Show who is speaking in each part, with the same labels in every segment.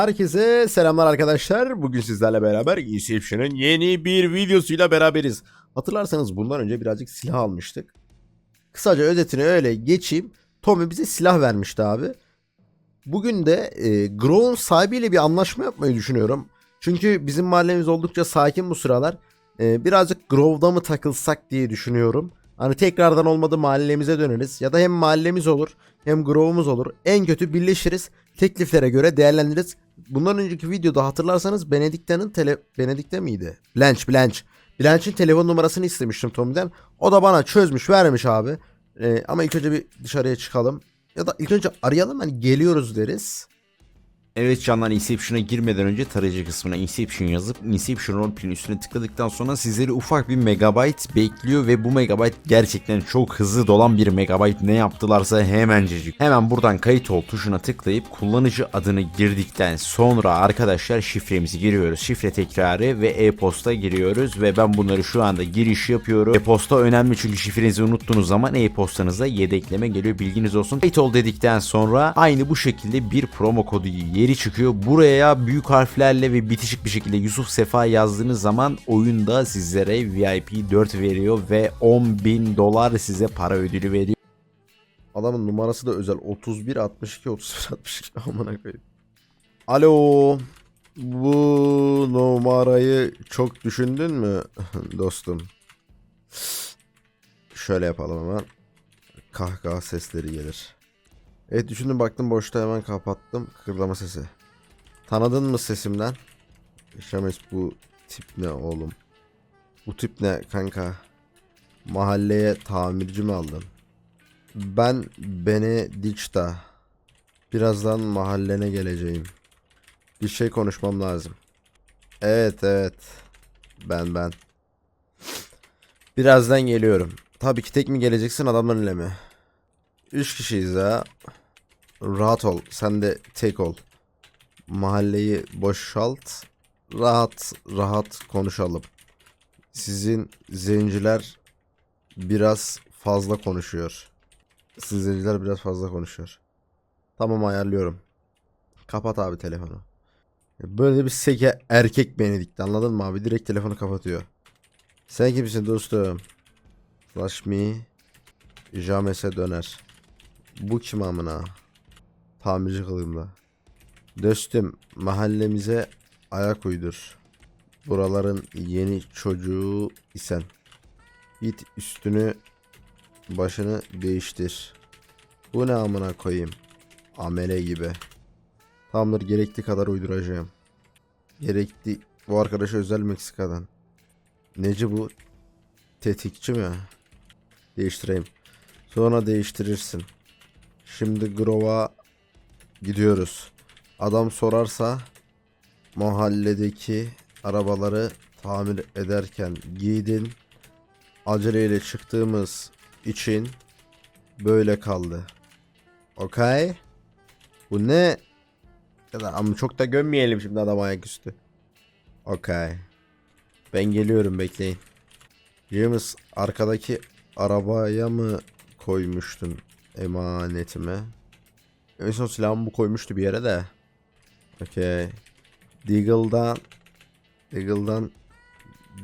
Speaker 1: Herkese selamlar arkadaşlar. Bugün sizlerle beraber Inception'ın yeni bir videosuyla beraberiz. Hatırlarsanız bundan önce birazcık silah almıştık. Kısaca özetini öyle geçeyim. Tommy bize silah vermişti abi. Bugün de e, Grow'un sahibiyle bir anlaşma yapmayı düşünüyorum. Çünkü bizim mahallemiz oldukça sakin bu sıralar. E, birazcık Grow'da mı takılsak diye düşünüyorum. Hani tekrardan olmadı mahallemize döneriz. Ya da hem mahallemiz olur hem Grow'umuz olur. En kötü birleşiriz. Tekliflere göre değerlendiririz. Bundan önceki videoda hatırlarsanız Benedicta'nın tele... Benedicta miydi? Blanche, Blanche. Blanche'in telefon numarasını istemiştim Tommy'den. O da bana çözmüş vermiş abi. Ee, ama ilk önce bir dışarıya çıkalım. Ya da ilk önce arayalım hani geliyoruz deriz.
Speaker 2: Evet canlar Inception'a girmeden önce tarayıcı kısmına Inception yazıp Inception Roleplay'in üstüne tıkladıktan sonra sizleri ufak bir megabyte bekliyor ve bu megabyte gerçekten çok hızlı dolan bir megabyte ne yaptılarsa hemencecik. Hemen buradan kayıt ol tuşuna tıklayıp kullanıcı adını girdikten sonra arkadaşlar şifremizi giriyoruz. Şifre tekrarı ve e-posta giriyoruz ve ben bunları şu anda giriş yapıyorum. E-posta önemli çünkü şifrenizi unuttuğunuz zaman e-postanıza yedekleme geliyor bilginiz olsun. Kayıt ol dedikten sonra aynı bu şekilde bir promo kodu yeri çıkıyor. Buraya büyük harflerle ve bitişik bir şekilde Yusuf Sefa yazdığınız zaman oyunda sizlere VIP 4 veriyor ve 10 bin dolar size para ödülü veriyor.
Speaker 1: Adamın numarası da özel. 31 62 31 62 amına koyayım. Alo. Bu numarayı çok düşündün mü dostum? Şöyle yapalım hemen. Kahkaha sesleri gelir. Evet düşündüm baktım boşta hemen kapattım. Kıkırdama sesi. Tanıdın mı sesimden? Şames bu tip ne oğlum? Bu tip ne kanka? Mahalleye tamirci mi aldın? Ben Benedicta. Birazdan mahallene geleceğim. Bir şey konuşmam lazım. Evet evet. Ben ben. Birazdan geliyorum. Tabii ki tek mi geleceksin adamlarla mi? Üç kişiyiz ha. Rahat ol. Sen de tek ol. Mahalleyi boşalt. Rahat rahat konuşalım. Sizin zenciler biraz fazla konuşuyor. Sizin zenciler biraz fazla konuşuyor. Tamam ayarlıyorum. Kapat abi telefonu. Böyle bir seke erkek Benedict anladın mı abi? Direkt telefonu kapatıyor. Sen kimsin dostum? Flash me. James'e döner. Bu kim amına? Tamirci kılığımda. Dostum mahallemize ayak uydur. Buraların yeni çocuğu isen. Git üstünü başını değiştir. Bu ne amına koyayım? Amele gibi. Tamamdır gerekli kadar uyduracağım. Gerekli bu arkadaşa özel Meksika'dan. Neci bu? Tetikçi mi? Değiştireyim. Sonra değiştirirsin. Şimdi Grova gidiyoruz. Adam sorarsa mahalledeki arabaları tamir ederken giydin. Aceleyle çıktığımız için böyle kaldı. Okay? Bu ne? Ama çok da gömmeyelim şimdi adam ayaküstü. Okay. Ben geliyorum bekleyin. James arkadaki arabaya mı koymuştun emanetimi? En son silahımı bu koymuştu bir yere de. Okay. Deagle'dan Deagle'dan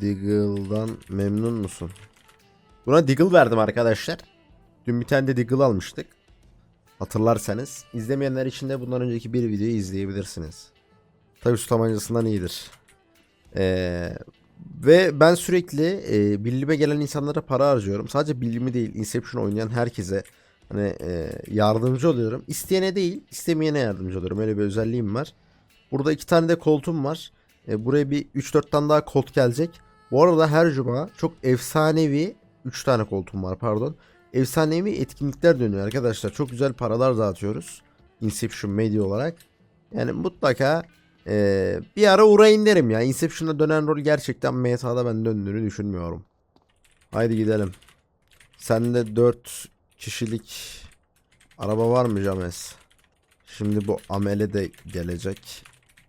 Speaker 1: Deagle'dan memnun musun? Buna Deagle verdim arkadaşlar. Dün bir tane de Deagle almıştık. Hatırlarsanız. izlemeyenler için de bundan önceki bir videoyu izleyebilirsiniz. Tabii su tabancasından iyidir. Ee, ve ben sürekli e, bilime gelen insanlara para harcıyorum. Sadece bilimi değil, Inception oynayan herkese hani e, yardımcı oluyorum. İsteyene değil, istemeyene yardımcı oluyorum. Öyle bir özelliğim var. Burada iki tane de koltuğum var. E, buraya bir 3-4 tane daha kolt gelecek. Bu arada her cuma çok efsanevi 3 tane koltuğum var pardon. Efsanevi etkinlikler dönüyor arkadaşlar. Çok güzel paralar dağıtıyoruz. Inception Media olarak. Yani mutlaka e, bir ara uğrayın derim ya. Inception'da dönen rol gerçekten meta'da ben döndüğünü düşünmüyorum. Haydi gidelim. Sende 4 kişilik araba var mı James? Şimdi bu amele de gelecek.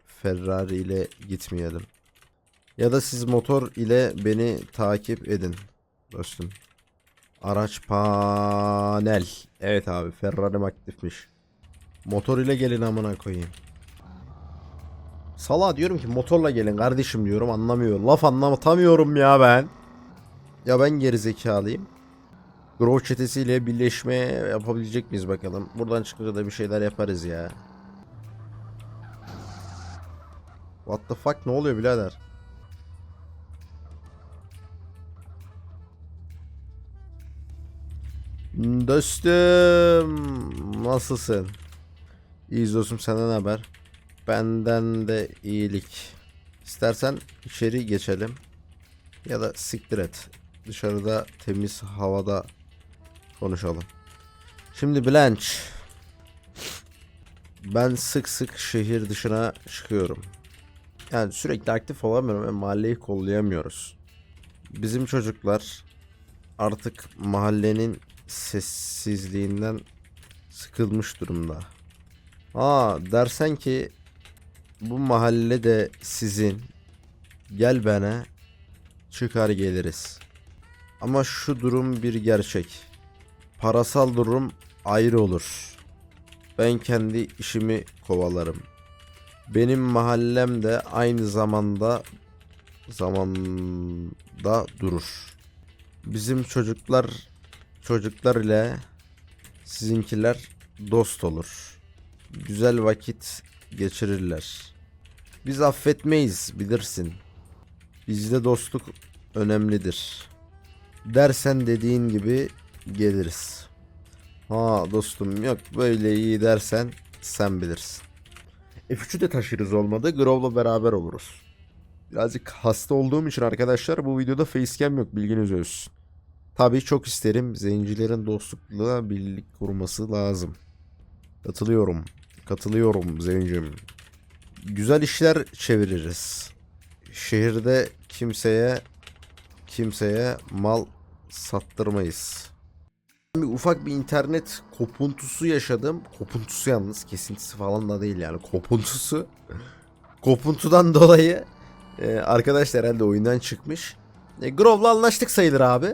Speaker 1: Ferrari ile gitmeyelim. Ya da siz motor ile beni takip edin. Dostum. Araç panel. Evet abi Ferrari aktifmiş. Motor ile gelin amına koyayım. Sala diyorum ki motorla gelin kardeşim diyorum anlamıyor. Laf anlatamıyorum ya ben. Ya ben gerizekalıyım. Grove çetesiyle birleşme yapabilecek miyiz bakalım. Buradan çıkınca da bir şeyler yaparız ya. What the fuck ne oluyor birader? Dostum nasılsın? İyiyiz dostum senden haber? Benden de iyilik. İstersen içeri geçelim. Ya da siktir et. Dışarıda temiz havada konuşalım. Şimdi Blanche. Ben sık sık şehir dışına çıkıyorum. Yani sürekli aktif olamıyorum ve mahalleyi kollayamıyoruz. Bizim çocuklar artık mahallenin sessizliğinden sıkılmış durumda. Aa dersen ki bu mahalle de sizin. Gel bana çıkar geliriz. Ama şu durum bir gerçek. Parasal durum ayrı olur. Ben kendi işimi kovalarım. Benim mahallem de aynı zamanda zamanda durur. Bizim çocuklar çocuklar ile sizinkiler dost olur. Güzel vakit geçirirler. Biz affetmeyiz bilirsin. Bizde dostluk önemlidir. Dersen dediğin gibi geliriz. Ha dostum yok böyle iyi dersen sen bilirsin. F3'ü de taşırız olmadı. Grove'la beraber oluruz. Birazcık hasta olduğum için arkadaşlar bu videoda facecam yok bilginiz olsun. Tabii çok isterim zencilerin dostlukla birlik kurması lazım. Katılıyorum. Katılıyorum zencim. Güzel işler çeviririz. Şehirde kimseye kimseye mal sattırmayız. Bir ufak bir internet kopuntusu yaşadım. Kopuntusu yalnız kesintisi falan da değil yani kopuntusu. Kopuntudan dolayı e, arkadaşlar herhalde oyundan çıkmış. E, Grove'la anlaştık sayılır abi.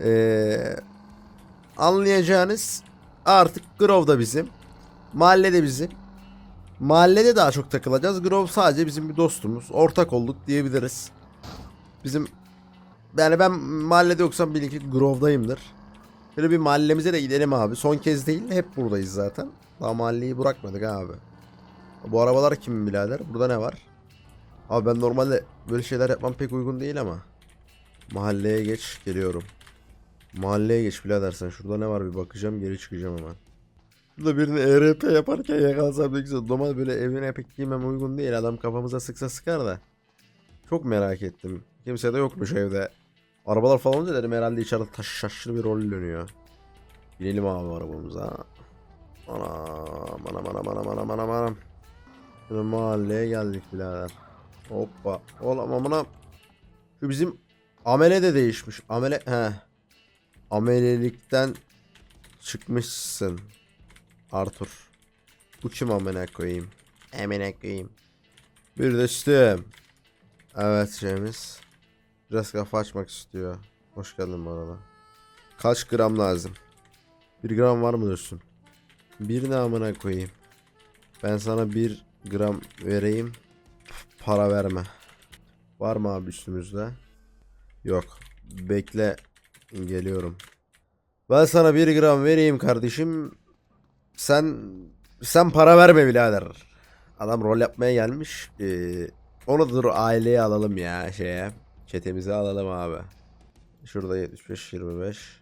Speaker 1: E, anlayacağınız artık Grove da bizim. Mahalle de bizim. Mahallede daha çok takılacağız. Grove sadece bizim bir dostumuz. Ortak olduk diyebiliriz. Bizim yani ben mahallede yoksam bilin ki Grove'dayımdır. Böyle bir mahallemize de gidelim abi. Son kez değil hep buradayız zaten. Daha mahalleyi bırakmadık abi. Bu arabalar kimin birader? Burada ne var? Abi ben normalde böyle şeyler yapmam pek uygun değil ama. Mahalleye geç geliyorum. Mahalleye geç birader sen. Şurada ne var bir bakacağım geri çıkacağım hemen. Şurada birini ERP yaparken yakalasam ne güzel. Normal böyle evine pek giymem uygun değil. Adam kafamıza sıksa sıkar da. Çok merak ettim. Kimse de yokmuş evde. Arabalar falan olunca dedim herhalde içeride taş şaşlı bir rol dönüyor. Binelim abi arabamıza. Anam anam anam anam anam anam anam. Şimdi mahalleye geldik birader. Hoppa. Oğlum amına. Şu bizim amele de değişmiş. Amele he. Amelelikten çıkmışsın. Arthur. Bu kim amına koyayım? Amına koyayım. Bir de üstüm. Evet James. Biraz kafa açmak istiyor. Hoş geldin arada. Kaç gram lazım? Bir gram var mı dostum? Bir ne amına koyayım? Ben sana bir gram vereyim. Para verme. Var mı abi üstümüzde? Yok. Bekle. Geliyorum. Ben sana bir gram vereyim kardeşim. Sen sen para verme birader. Adam rol yapmaya gelmiş. Ee, onu dur aileye alalım ya şeye. Çetemize alalım abi. Şurada 75 25.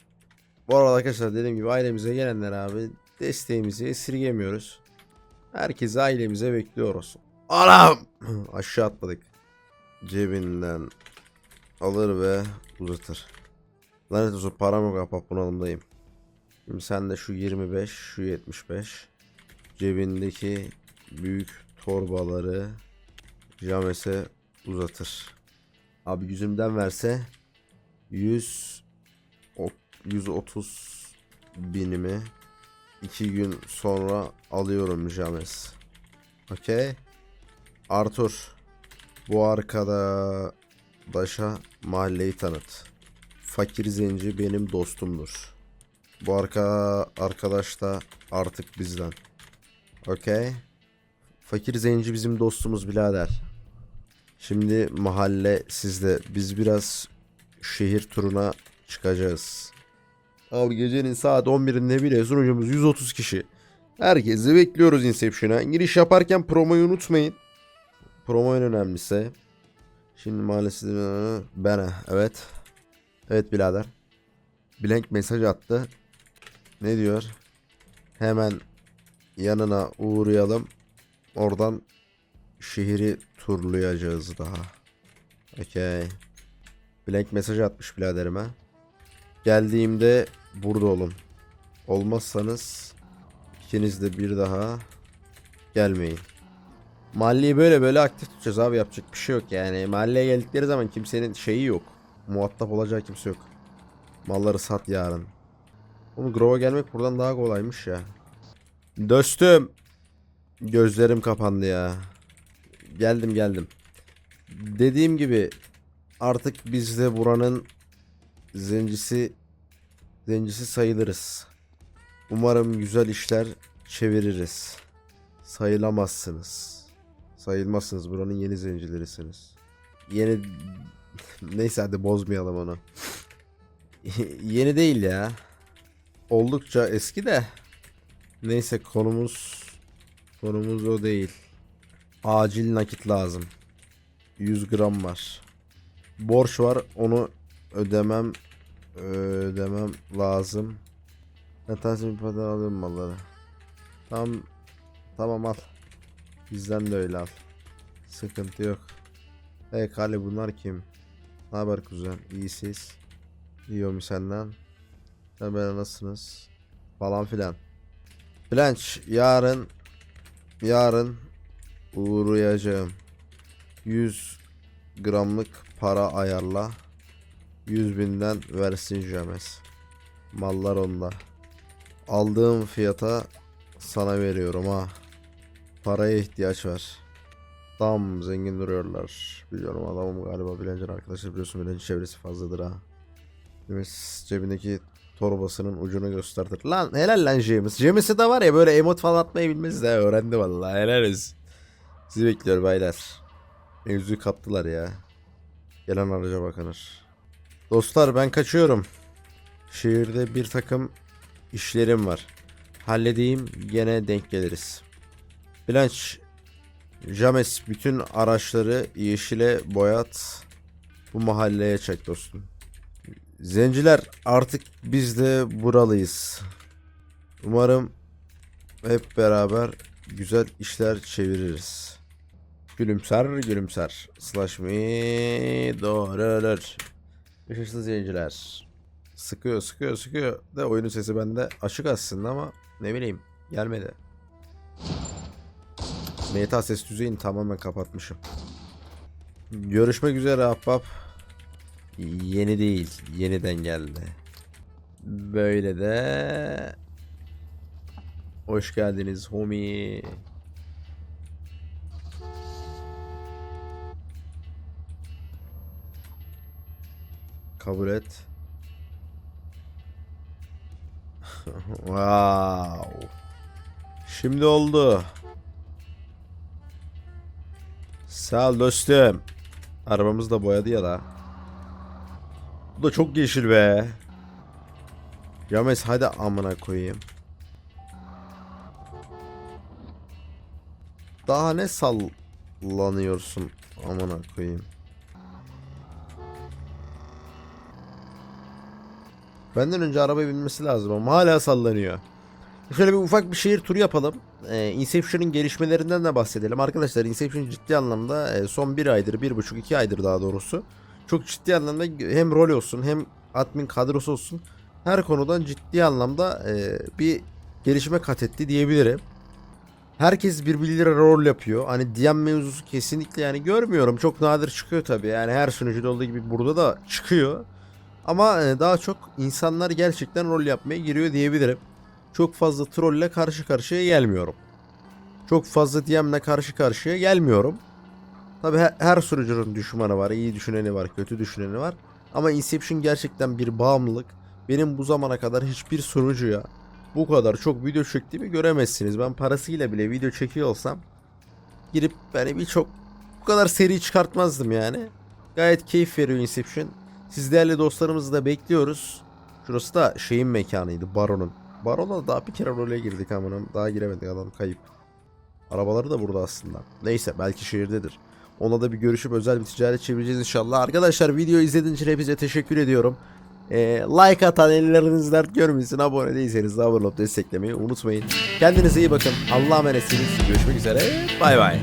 Speaker 1: Bu arada arkadaşlar dediğim gibi ailemize gelenler abi desteğimizi esirgemiyoruz. Herkesi ailemize bekliyoruz. Anam! Aşağı atladık. Cebinden alır ve uzatır. Lanet olsun param yok kapak bunalımdayım. Şimdi sen de şu 25, şu 75. Cebindeki büyük torbaları James'e uzatır. Abi yüzümden verse 100 o- 130 binimi 2 gün sonra alıyorum James. Okey. Arthur bu arkadaşa mahalleyi tanıt. Fakir zenci benim dostumdur. Bu arka arkadaş da artık bizden. Okey. Fakir zenci bizim dostumuz birader. Şimdi mahalle sizde. Biz biraz şehir turuna çıkacağız. Abi gecenin saat 11'inde bile sunucumuz 130 kişi. Herkesi bekliyoruz Inception'a. Giriş yaparken promoyu unutmayın. Promo en önemlisi. Şimdi maalesef ben evet. Evet birader. Blank mesaj attı. Ne diyor? Hemen yanına uğrayalım. Oradan şehri turlayacağız daha. Okey. Blank mesaj atmış biraderime. Geldiğimde burada olun. Olmazsanız ikiniz de bir daha gelmeyin. Mahalleyi böyle böyle aktif tutacağız abi yapacak bir şey yok yani. Mahalleye geldikleri zaman kimsenin şeyi yok. Muhatap olacağı kimse yok. Malları sat yarın. Oğlum Grove'a gelmek buradan daha kolaymış ya. Dostum. Gözlerim kapandı ya. Geldim geldim. Dediğim gibi artık biz de buranın zencisi zencisi sayılırız. Umarım güzel işler çeviririz. Sayılamazsınız. Sayılmazsınız. Buranın yeni zencilerisiniz. Yeni neyse hadi bozmayalım onu. yeni değil ya. Oldukça eski de. Neyse konumuz konumuz o değil. Acil nakit lazım. 100 gram var. Borç var onu ödemem ödemem lazım. Tahsil bir padan alıyorum malları. Tamam tamam al. Bizden de öyle al. Sıkıntı yok. Hey Kale bunlar kim? Ne haber kuzen? İyisiz. İyi mi senden? Sen ben nasılsınız? Falan filan. Blanche yarın yarın uğrayacağım. 100 gramlık para ayarla. 100 binden versin James. Mallar onda. Aldığım fiyata sana veriyorum ha. Paraya ihtiyaç var. Tam zengin duruyorlar. Biliyorum adamım galiba Bilencer arkadaşlar biliyorsun Bilencer çevresi fazladır ha. James cebindeki torbasının ucunu gösterdi. Lan helal lan James. James'e de var ya böyle emot falan atmayı bilmez de öğrendi vallahi helal. Sizi bekliyor baylar. Mevzuyu kaptılar ya. Gelen araca bakınır. Dostlar ben kaçıyorum. Şehirde bir takım işlerim var. Halledeyim gene denk geliriz. Blanche James bütün araçları yeşile boyat. Bu mahalleye çek dostum. Zenciler artık biz de buralıyız. Umarım hep beraber güzel işler çeviririz. Gülümser gülümser. Slash me doğrulur. Işıksız zenciler. Sıkıyor sıkıyor sıkıyor. De oyunun sesi bende açık aslında ama ne bileyim gelmedi. Meta ses düzeyini tamamen kapatmışım. Görüşmek üzere ahbap. Yeni değil, yeniden geldi. Böyle de hoş geldiniz homie. Kabul et. wow. Şimdi oldu. Sağ ol dostum. Arabamız da boyadı ya da. Bu da çok yeşil be. Yames hadi amına koyayım. Daha ne sallanıyorsun amına koyayım. Benden önce arabaya binmesi lazım ama hala sallanıyor. Şöyle bir ufak bir şehir turu yapalım. Ee, Inception'ın gelişmelerinden de bahsedelim. Arkadaşlar Inception ciddi anlamda e, son bir aydır, bir buçuk iki aydır daha doğrusu. Çok ciddi anlamda hem rol olsun hem admin kadrosu olsun. Her konudan ciddi anlamda e, bir gelişme kat etti diyebilirim. Herkes birbirleriyle rol yapıyor. Hani DM mevzusu kesinlikle yani görmüyorum. Çok nadir çıkıyor tabii. Yani her sunucuda olduğu gibi burada da çıkıyor. Ama e, daha çok insanlar gerçekten rol yapmaya giriyor diyebilirim. Çok fazla trolle karşı karşıya gelmiyorum. Çok fazla DM'le karşı karşıya gelmiyorum. Tabi her, her sunucunun düşmanı var, iyi düşüneni var, kötü düşüneni var. Ama Inception gerçekten bir bağımlılık. Benim bu zamana kadar hiçbir sunucuya bu kadar çok video çektiğimi göremezsiniz. Ben parasıyla bile video çekiyor olsam girip yani birçok bu kadar seri çıkartmazdım yani. Gayet keyif veriyor Inception. Siz değerli dostlarımızı da bekliyoruz. Şurası da şeyin mekanıydı Baron'un. Baron'a da daha bir kere role girdik amına. Daha giremedik adam kayıp. Arabaları da burada aslında. Neyse belki şehirdedir. Ona da bir görüşüp özel bir ticaret çevireceğiz inşallah. Arkadaşlar video izlediğiniz için hepinize teşekkür ediyorum. Ee, like atan elleriniz dert görmesin. Abone değilseniz de abone olup desteklemeyi unutmayın. Kendinize iyi bakın. Allah'a emanetsiniz. Görüşmek üzere. Bay bay.